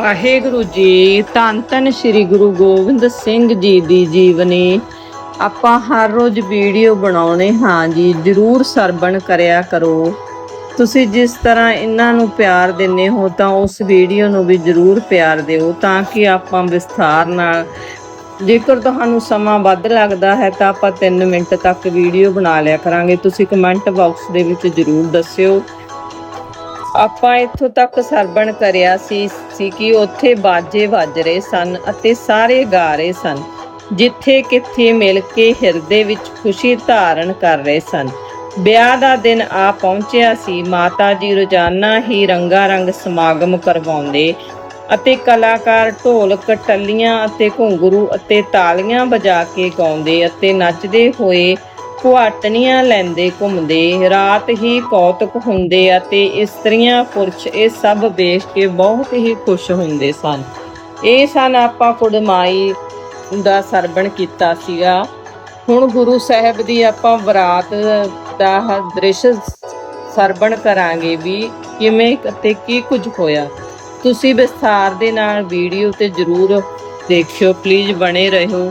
ਵਾਹਿਗੁਰੂ ਜੀ, ਧੰਨ ਧੰਨ ਸ੍ਰੀ ਗੁਰੂ ਗੋਬਿੰਦ ਸਿੰਘ ਜੀ ਦੀ ਜੀਵਨੀ। ਆਪਾਂ ਹਰ ਰੋਜ਼ ਵੀਡੀਓ ਬਣਾਉਣੇ, ਹਾਂ ਜੀ, ਜਰੂਰ ਸਰਵਣ ਕਰਿਆ ਕਰੋ। ਤੁਸੀਂ ਜਿਸ ਤਰ੍ਹਾਂ ਇਹਨਾਂ ਨੂੰ ਪਿਆਰ ਦਿੰਦੇ ਹੋ, ਤਾਂ ਉਸ ਵੀਡੀਓ ਨੂੰ ਵੀ ਜਰੂਰ ਪਿਆਰ ਦਿਓ, ਤਾਂ ਕਿ ਆਪਾਂ ਵਿਸਥਾਰ ਨਾਲ, ਜੇਕਰ ਤੁਹਾਨੂੰ ਸਮਾਂ ਵੱਧ ਲੱਗਦਾ ਹੈ, ਤਾਂ ਆਪਾਂ 3 ਮਿੰਟ ਤੱਕ ਵੀਡੀਓ ਬਣਾ ਲਿਆ ਕਰਾਂਗੇ। ਤੁਸੀਂ ਕਮੈਂਟ ਬਾਕਸ ਦੇ ਵਿੱਚ ਜਰੂਰ ਦੱਸਿਓ। ਆਪਾਂ ਇੱਥੋਂ ਤੱਕ ਸਰਬਣ ਕਰਿਆ ਸੀ ਸੀ ਕਿ ਉੱਥੇ ਬਾਜੇ ਵੱਜ ਰਹੇ ਸਨ ਅਤੇ ਸਾਰੇ ਗਾ ਰਹੇ ਸਨ, ਜਿੱਥੇ ਕਿੱਥੇ ਮਿਲ ਕੇ ਹਿਰਦੇ ਵਿੱਚ ਖੁਸ਼ੀ ਧਾਰਨ ਕਰ ਰਹੇ ਸਨ। ਵਿਆਹ ਦਾ ਦਿਨ ਆ ਪਹੁੰਚਿਆ ਸੀ, ਮਾਤਾ ਜੀ ਰੋਜ਼ਾਨਾ ਹੀ ਰੰਗਾ ਰੰਗ ਸਮਾਗਮ ਕਰਵਾਉਂਦੇ ਅਤੇ ਕਲਾਕਾਰ ਢੋਲਕ ਟੱਲੀਆਂ ਅਤੇ ਘੁੰਗਰੂ ਅਤੇ ਤਾਲੀਆਂ ਵਜਾ ਕੇ ਗਾਉਂਦੇ ਅਤੇ ਨੱਚਦੇ ਹੋਏ ਕੁਆਟਨੀਆਂ ਲੈਂਦੇ ਘੁੰਮਦੇ, ਰਾਤ ਹੀ ਕੌਤਕ ਹੁੰਦੇ ਅਤੇ ਇਸਤਰੀਆਂ ਪੁਰਸ਼ ਇਹ ਸਭ ਵੇਖ ਕੇ ਬਹੁਤ ਹੀ ਖੁਸ਼ ਹੁੰਦੇ ਸਨ। ਇਹ ਸਨ ਆਪਾਂ ਕੁੜਮਾਈ ਦਾ ਸਰਵਣ ਕੀਤਾ ਸੀਗਾ। ਹੁਣ ਗੁਰੂ ਸਾਹਿਬ ਦੀ ਆਪਾਂ ਬਰਾਤ ਦਾ ਦ੍ਰਿਸ਼ ਸਰਵਣ ਕਰਾਂਗੇ ਵੀ ਕਿਵੇਂ ਅਤੇ ਕੀ ਕੁਝ ਹੋਇਆ। ਤੁਸੀਂ ਵਿਸਥਾਰ ਦੇ ਨਾਲ ਵੀਡੀਓ ਤੇ ਜਰੂਰ ਦੇਖਿਓ ਪਲੀਜ਼ ਬਣੇ ਰਹੋ।